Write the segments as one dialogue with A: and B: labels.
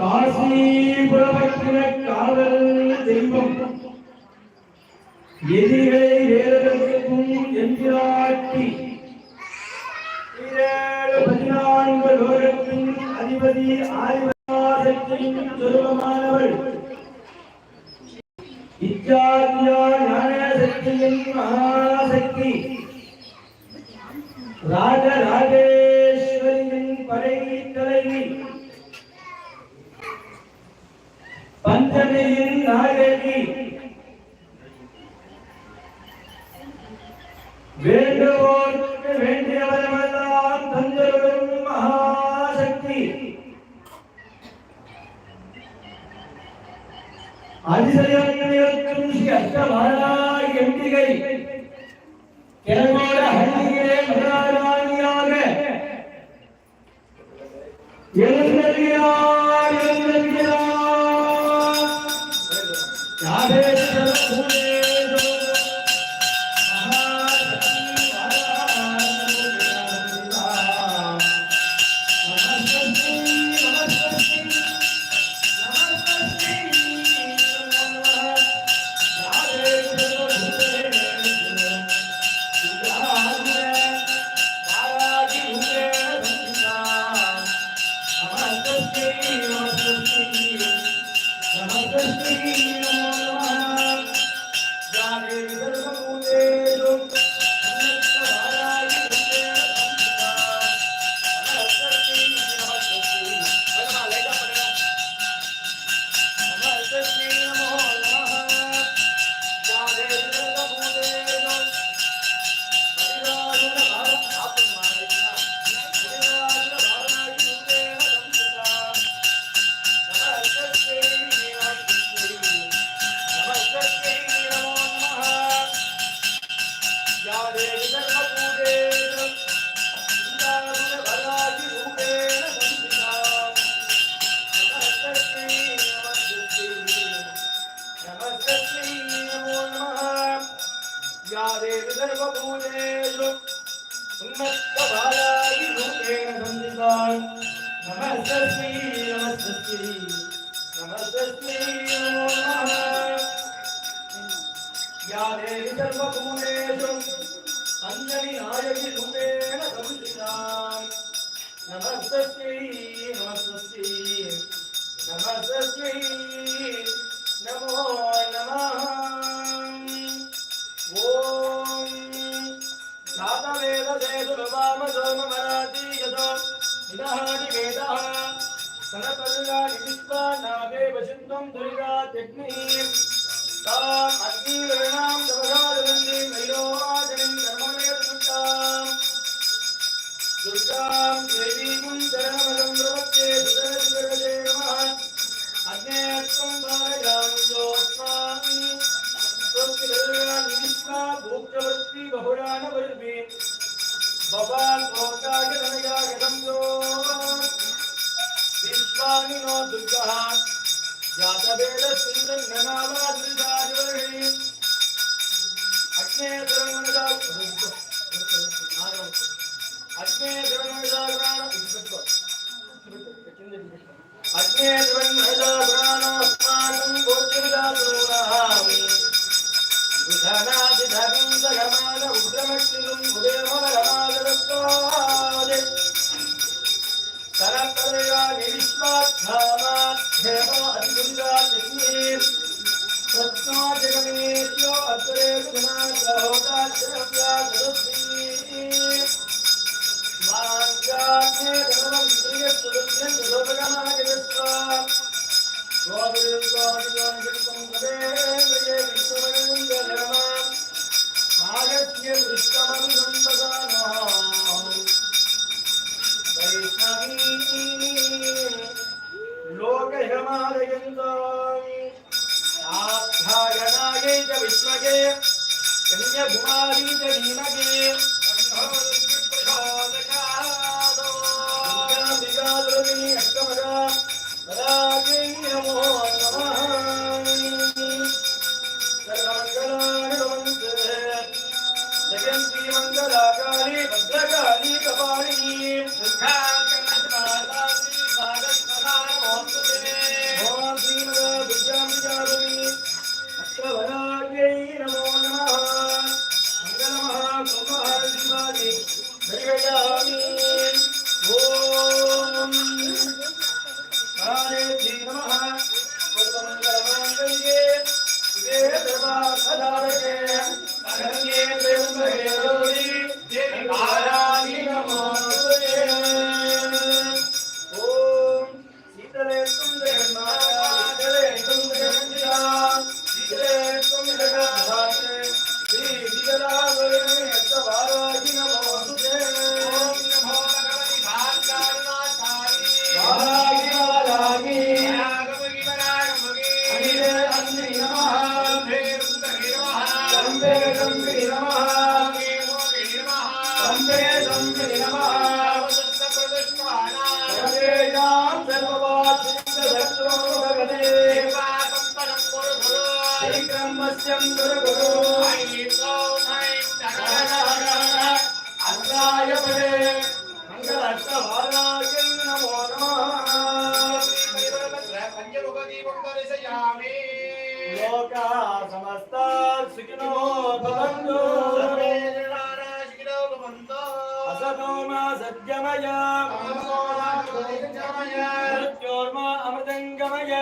A: காசிபுரமக்கின காதல் தெய்வம் எதிரை வேறதற்கும் எந்திராட்டி பதினான்கு லோகத்தின் அதிபதி ஆய்வாதத்தின் சொருபமானவள் இச்சாத்தியா ஞானசக்தியின் மகாசக்தி ராஜராஜேஸ்வரியின் பஞ்சமியின் நாயகி வேண்டுவோருக்கு வேண்டியவரெல்லாம் தந்தருடும் மகாசக்தி அதிசயம் நிகழ்த்தும் ஸ்ரீ அஷ்டமகாராய் எம்பிகை கிழமோட ஹள்ளியிலே जातवेदसेतु नवाम सोममराति यतो निदहानि वेदः सनपर्याणि विश्वा नामे वसिन्तं दुर्गा त्यग्निः ताम् अग्निवर्णां तपसादवन्ति नैरोवाचनं कर्ममेतुष्टाम् दुर्गां देवीं चरणमलं प्रवत्ते सुतरस्वरजे नमः अग्नेत्वं पारयामि योऽस्मान् भूक्षवृत्ति बहुरान वर्मी भवान् भोगाय धनयाय नम्यो विश्वानि नो दुर्गः जातवेद அமிர்தங்கமய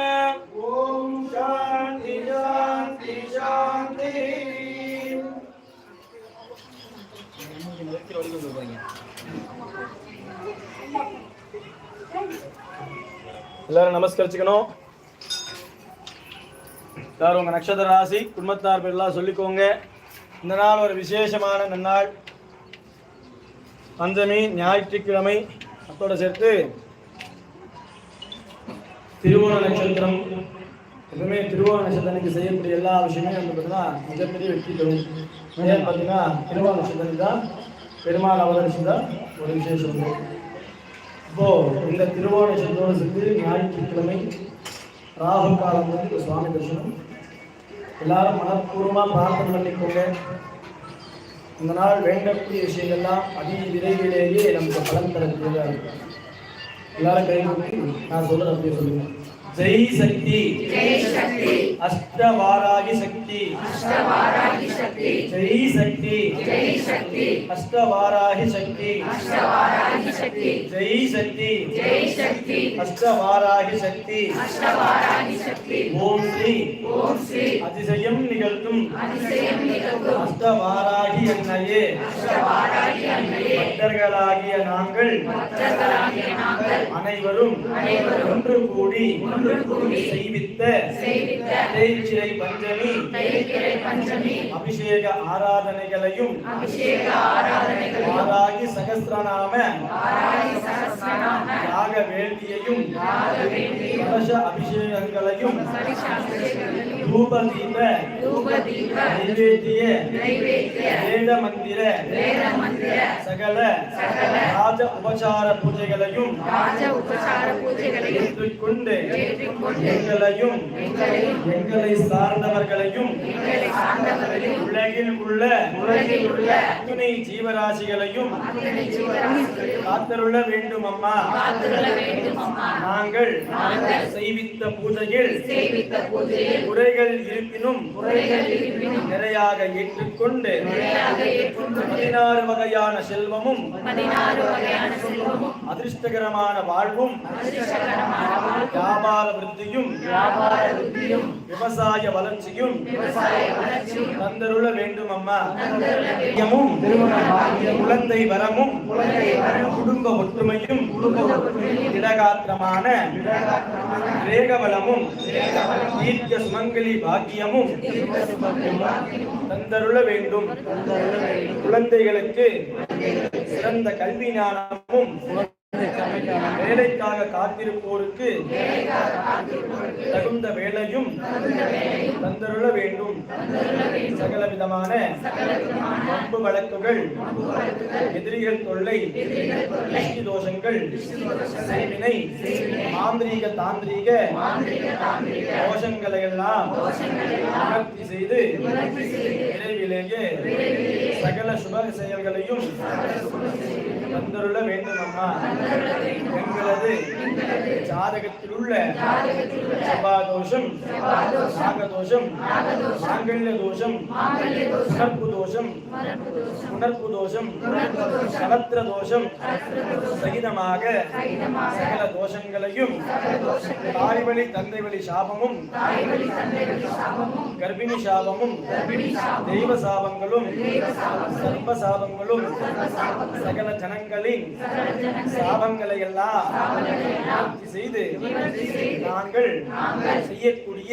A: ஓம் சாந்தி சாந்தி சாந்தி. எல்லாரும் நமஸ்கரிச்சுக்கணும். எல்லாரும் உங்கள் நட்சத்திர ராசி குடும்பத்தார் பேர்லாம் சொல்லிக்கோங்க. இந்த நாள் ஒரு விசேஷமான நன்னாள். பஞ்சமி ஞாயிற்றுக்கிழமை அதோட சேர்த்து திருவோண நட்சத்திரம். எப்பவுமே திருவோண நட்சத்திரத்துக்கு செய்யக்கூடிய எல்லா விஷயமே வந்து பார்த்தீங்கன்னா மிகப்பெரிய வெற்றி தரும். ஏன் பார்த்தீங்கன்னா திருவோண நட்சத்திரம் தான் பெருமாள் அவதரிச்சதா ஒரு விசேஷம். உண்டு இப்போது இந்த திருவோண நட்சத்திரோடு சேர்ந்து ஞாயிற்றுக்கிழமை ராகு காலம் வந்து இந்த சுவாமி தரிசனம். எல்லாரும் மனப்பூர்வமாக பிரார்த்தனை பண்ணிக்கோங்க. இந்த நாள் வேண்டக்கூடிய விஷயங்கள்லாம் அதி விரைவிலேயே நமக்கு பலன் தரக்கூடியதாக இருக்கும். எல்லாரும் கை கூப்பி நான் சொல்றது அப்படியே சொல்லுங்க. ஜெய் சக்தி. அஷ்டவாராகி சக்தி. ஜெய் சக்தி. அஷ்டவாராகி சக்தி. ஜெய் சக்தி. அஷ்டவாராகி சக்தி. ஓம் ஸ்ரீ. அதிசயம் நிகழ்த்தும். அஷ்டவாராகி அன்னையே. பக்தர்களாகிய நாங்கள் அனைவரும் ஒன்று கூடி செய்வித்த தேய்ச்சிரை பஞ்சமி அபிஷேக ஆராதனைகளையும் ஆராகி சகஸ்ரநாம யாக வேள்வியையும் கலச அபிஷேகங்களையும் தூப தீப நைவேத்திய வேத மந்திர சகல ராஜ உபசார பூஜைகளையும் ஏற்றுக்கொண்டு எங்களையும் எங்களை சார்ந்தவர்களையும் உலகில் உள்ள அத்துணை ஜீவராசிகளையும் காத்தருள வேண்டும் அம்மா நாங்கள் செய்வித்த பூஜையில் குறைகள் இருப்பினும் நிறையாக ஏற்றுக்கொண்டு பதினாறு வகையான செல்வமும் அதிர்ஷ்டகரமான வாழ்வும் வியாபார விருத்தியும் விவசாய வளர்ச்சியும் தந்தருள வேண்டும் அம்மா குழந்தை வரமும் குடும்ப ஒற்றுமையும் திடகாத்திரமான வேகவலமும் தீர்க்க சுமங்கலி பாக்கியமும் தந்தருள வேண்டும். குழந்தைகளுக்கு சிறந்த கல்வி ஞானமும் வேலைக்காக காத்திருப்போருக்கு தகுந்த வேலையும் தந்தருள வேண்டும். சகல விதமான வம்பு வழக்குகள் எதிரிகள் தொல்லை திருஷ்டி தோஷங்கள் செய்வினை மாந்திரீக தாந்திரீக தோஷங்களை எல்லாம் செய்து விரைவிலேயே Sácala a su madre, señor Galeón. தந்தருள வேண்டும் அம்மா எங்களது ஜாதகத்தில் உள்ள செவ்வாதோஷம் நாகதோஷம் மாங்கல்ய தோஷம் உணர்ப்பு தோஷம் உணர்ப்பு தோஷம் கலத்திர தோஷம் சகிதமாக சகல தோஷங்களையும் தாய் வழி தந்தை வழி சாபமும் கர்ப்பிணி சாபமும் தெய்வ சாபங்களும் சர்ப்ப சாபங்களும் சகல ஜன ஜனங்களின் சாபங்களை எல்லாம் செய்து நாங்கள் செய்யக்கூடிய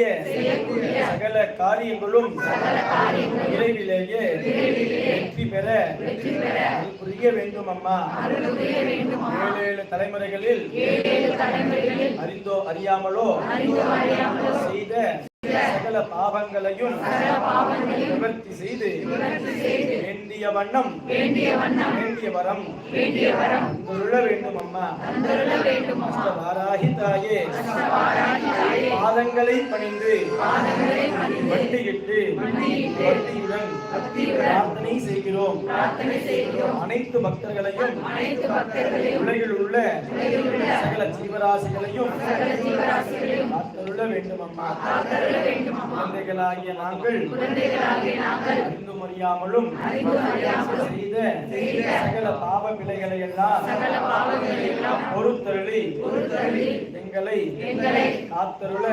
A: சகல காரியங்களும் விரைவிலேயே வெற்றி பெற புரிய வேண்டும் அம்மா ஏழு ஏழு தலைமுறைகளில் அறிந்தோ அறியாமலோ செய்த சகல பாவங்களையும் நிவர்த்தி செய்து வேண்டிய வண்ணம் வேண்டிய வரம் தந்துருள வேண்டும் அம்மா வாராகி தாயே. பாதங்களை பணிந்து வண்டியிட்டு பக்தியுடன் பிரார்த்தனை செய்கிறோம். அனைத்து பக்தர்களையும் உலகில் உள்ள சகல ஜீவராசிகளையும் காத்தருள வேண்டும் அம்மா குழந்தைகளாகிய நாங்கள் அறிந்தும் அறியாமலும் செய்த சகல பாவ பிழைகளை எல்லாம் பொறுத்தருளி எங்களை காத்தருள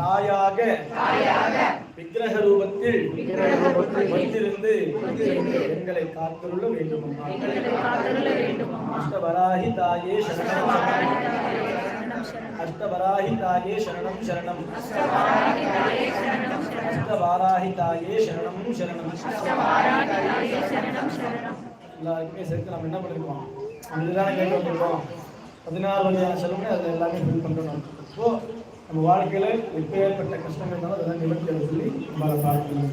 A: தாயாக விக்கிரக ரூபத்தில் வந்திருந்து எங்களை காத்தருள வேண்டும் அம்மா அஷ்டவராகி தாயே சரணம். அஷ்டவராகி தாயே சரணம் சரணம் அஷ்டவாராகி தாயே சரணம் சரணம் எல்லாருக்குமே சேர்த்து நம்ம என்ன பண்ணிருக்கோம்? இதுதானே கேட்டு வந்திருக்கோம். பதினாறு வகையான செலவுமே அதில் எல்லாமே ஃபில் பண்ணுறோம் ஸோ நம்ம வாழ்க்கையில் எப்போ ஏற்பட்ட கஷ்டங்கள் இருந்தாலும் அதெல்லாம் நிவர்த்தி சொல்லி நம்மளால் பார்க்கணும்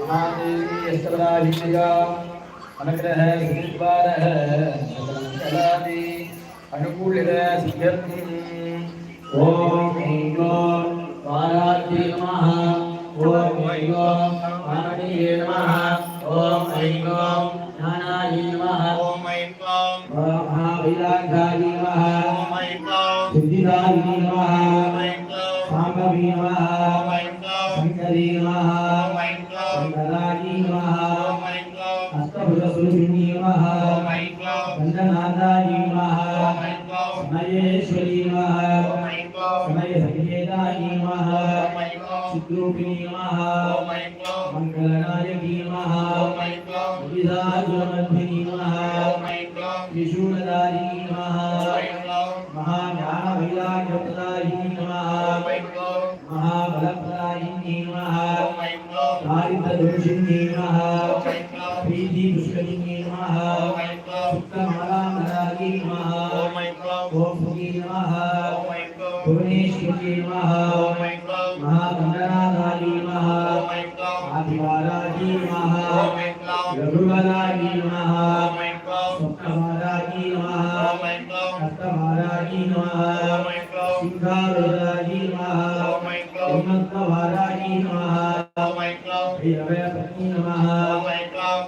A: மகாதேவி அனுகிரக கலாதி அனுகூலித சித்தம்
B: grande हृदय
C: पत्नी नमः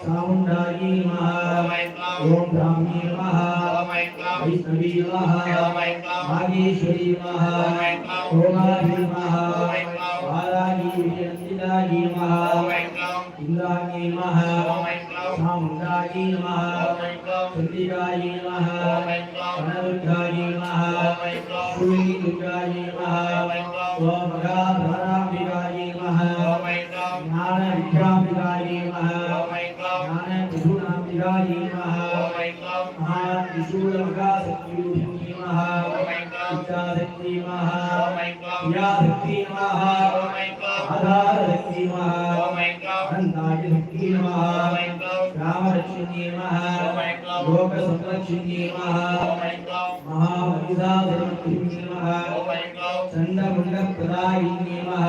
C: चामुंडाई नमः
B: ओम
C: धामी नमः वैष्णवी नमः नागेश्वरी नमः ओमारी नमः बालागी विनंदितागी नमः इंद्रागी नमः चामुंडाई नमः चंडिकाई नमः
B: अनरुद्धाई
C: संरक्षिण्ये नमः लोक संरक्षिण्ये नमः महावैदाधर्मिण्ये नमः
B: चंड मुंड
C: प्रदायिन्ये नमः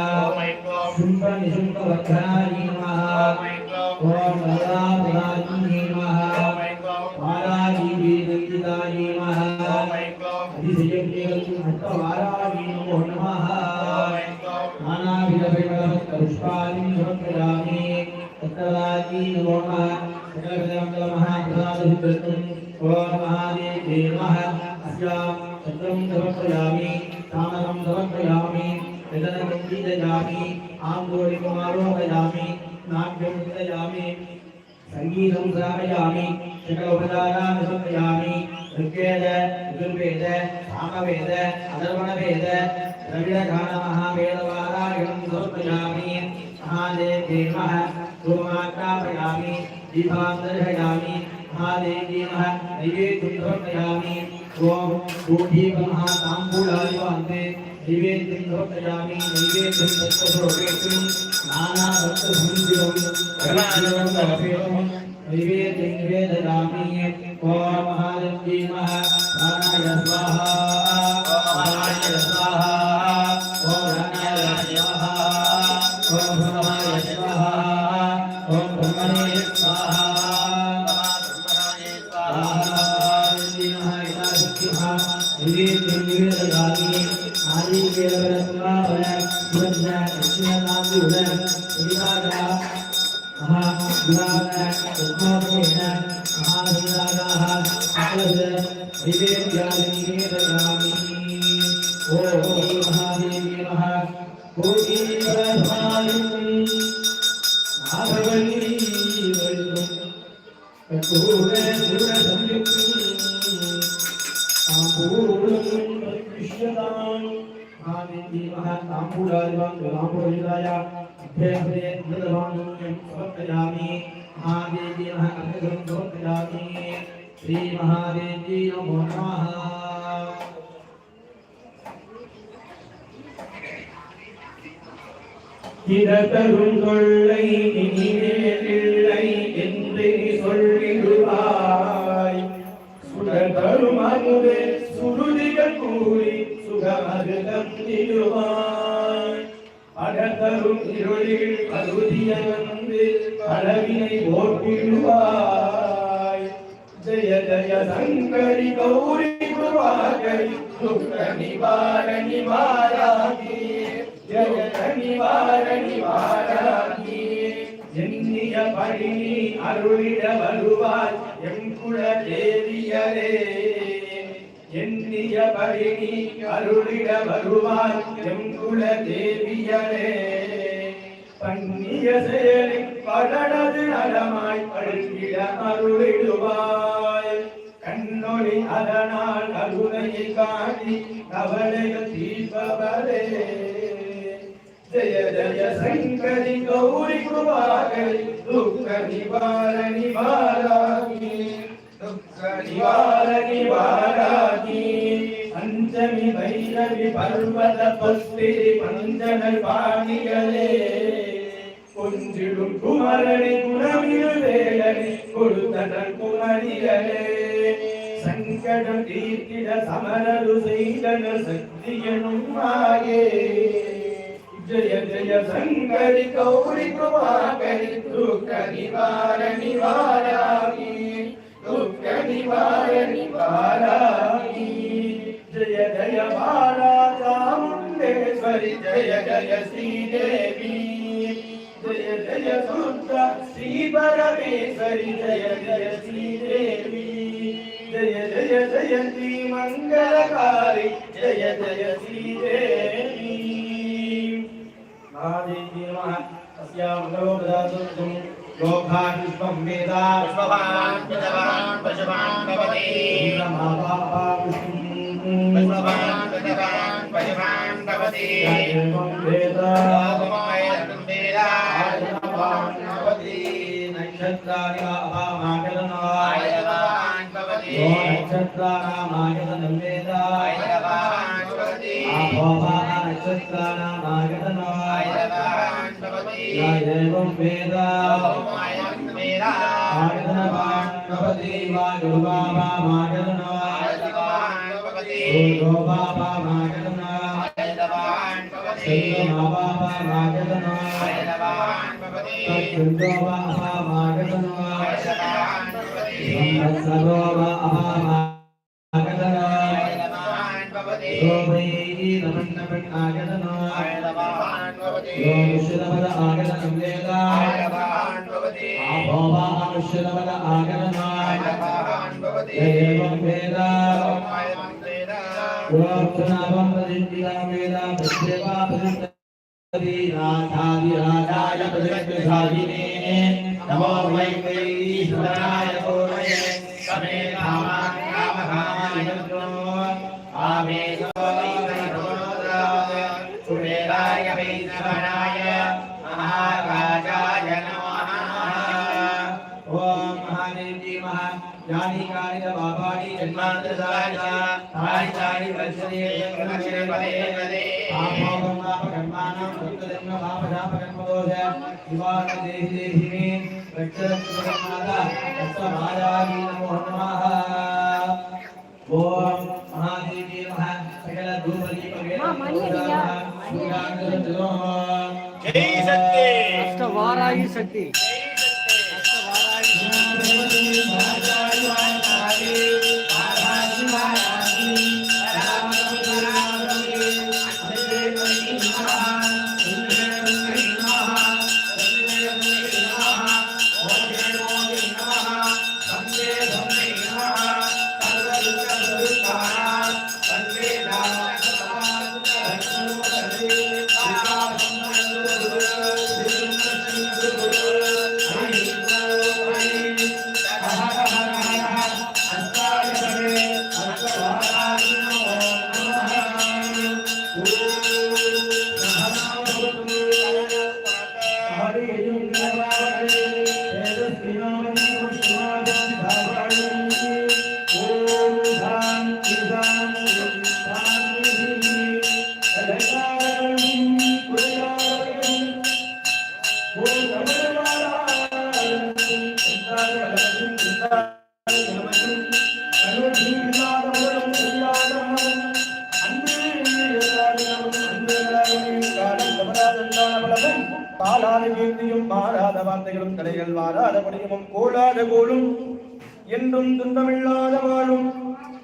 B: शुंभ निशुंभ
C: वक्रायिन्ये नमः
B: ओम
C: वरावरायिन्ये नमः सकलविधमङ्गलमहाप्रसादसिद्ध्यर्थम् ॐ महादेवे नमः अस्यां छत्रं समर्पयामि तामकं समर्पयामि यदनं कीदयामि आन्दोलिकमारोपयामि नाट्यं चिन्तयामि सङ्गीतं श्रावयामि सकलोपचारान् समर्पयामि ऋग्वेद, यजुर्वेद, सामवेद अधर्वणवेद द्रविडगानमहावेदवारायणं समर्पयामि महादेवे नमः गोमात्रापयामि दीपां दर्शयामि महादेवी नमः नैवेद्यं प्रयामि। ॐ गोधीपमः ताम्बूलादिवान्ते नैवेद्यं प्रयामि। नैवेद्यं तत्त्वस्वरूपेऽस्मिन् नानाभक्तसंयुगं परमानन्दं भवेयं नैवेद्यं निवेदयामि। ॐ महादेवी नमः नारायण स्वाहा। नारायण स्वाहा। श्री महादेवी नमो नमः
A: இதத்தரும் தொல்லை இனிமேலில்லை என்று நீ சொல்லிடுவாய் சுடத்தரும் அமுதே சுருதிகள் கூறி சுகமது தந்திடுவாய் அடத்தரும் இருளில் அருதிய வந்து அளவினை போட்டிடுவாய் ஜெய ஜய சங்கரி கௌரி குருவாகரி துக்க நிவாரணி வாராகி ஜெய நிவாரணி வாராகி எண்ணிய பழனி அருளிட வருவாய். எண்ணிய பழனி அருளிட வருவாய் எங்குல தேவியரே பண்ணிய செயலி படனது நலமாய் படுத்திட அருளிடுவாய். கண்ணொளி அதனால் அருளையை காணி கவலைகள் தீர்ப்பவரே ஜய ஜய சங்கரி கௌரி குருவாகரி துக்க நிவாரணி வாராகி துக்க நிவாரணி வாராகி பஞ்சமி வைரவி பர்வத பஸ்திரி பஞ்சனல் பாணிகளே கொஞ்சிடும் குமரனி குணமிழு வேலனி கொடுத்தனல் குமரிகளே சங்கடம் தீர்த்திட சமரரு செய்தனர் சக்தியனும் மாயே ஜய ஜய சங்கரி கௌரி குமாகரி துக்க நிவாரணி வாராகி దుఃఖ నివారణి బాలాకి జయ జయ బాలా చాముండేశ్వరి జయ జయ శ్రీదేవి జయ జయ సుంద శ్రీ పరమేశ్వరి జయ జయ శ్రీదేవి జయ జయ జయంతి మంగళకారి జయ జయ శ్రీదేవి మహాదేవి నమ తస్యాం लोकान् विश्वं वेद
B: पुष्पवान् प्रजवान् पशवान् भवति
A: ब्रह्मापापा विष्णुं
B: पुष्पवान् प्रजवान् पशवान् भवति
A: एवं वेद
B: लोकमाय रतं वेद
A: आयनवान् भवति नक्षत्राणि अभामागतनाय
B: आयवान् भवति
A: यो नक्षत्राणामागतनं वेद
B: आयवान् भवति
A: आभोमा नक्षत्राणामागतनाय
B: आयवान् भवति
A: य एवं वेद
B: लोकमाय रतं वेद
A: आगतनवान् भवति वा दुर्गामा मागतनाय
B: आयवान् भवति
A: सूर्यो बाबा मागतनाय
B: आयवान् भवति
A: चन्द्रमा बाबा मागतनाय
B: आयवान् भवति
A: तत्पुरुषो बाबा मागतनाय प्रतिष्ठतीनाथादिराजाय प्रतिष्ठितायिने नमो वै वै ईश्वराय पूर्णये समे कामान् कामकामायज्ञो आमेशो वै
D: ओम महादेवी महा सकल धूपली पगे
B: जय शक्ति
A: अष्टवाराही शक्ति கோலாத கோலும் என்றும் துன்பமில்லாத வாழும்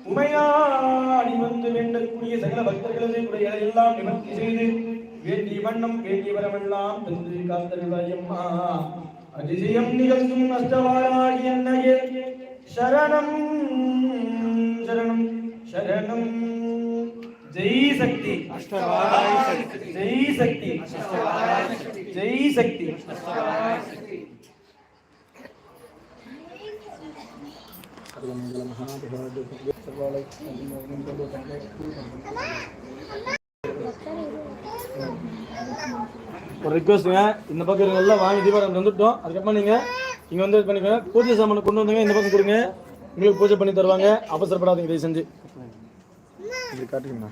A: உமையாடி வந்து வேண்டக்கூடிய சகல பக்தர்களது குறைகளை எல்லாம் நிவர்த்தி செய்து வேண்டிய வண்ணம் வேண்டிய வரமெல்லாம் தந்து காத்தருளையம்மா அதிசயம் நிகழ்த்தும் அஷ்டவாராகி என்னையே சரணம் சரணம் சரணம். ஜெய் சக்தி. ஜெய் சக்தி. ஜெய் சக்தி.
E: ஒரு ரிக்வஸ்ட்டுங்க இந்த பக்கம் இருங்க எல்லாம் வாங்கி தீபாவளி வந்துட்டோம் அதுக்கப்புறமா நீங்கள் இங்கே வந்து இது பண்ணிக்கோங்க. பூஜை சாமானை கொண்டு வந்தீங்க. இந்த பக்கம் கொடுங்க. உங்களுக்கு பூஜை பண்ணி தருவாங்க. அவசரப்படாதீங்க. தயவு செஞ்சு. இது காட்டுங்கண்ணா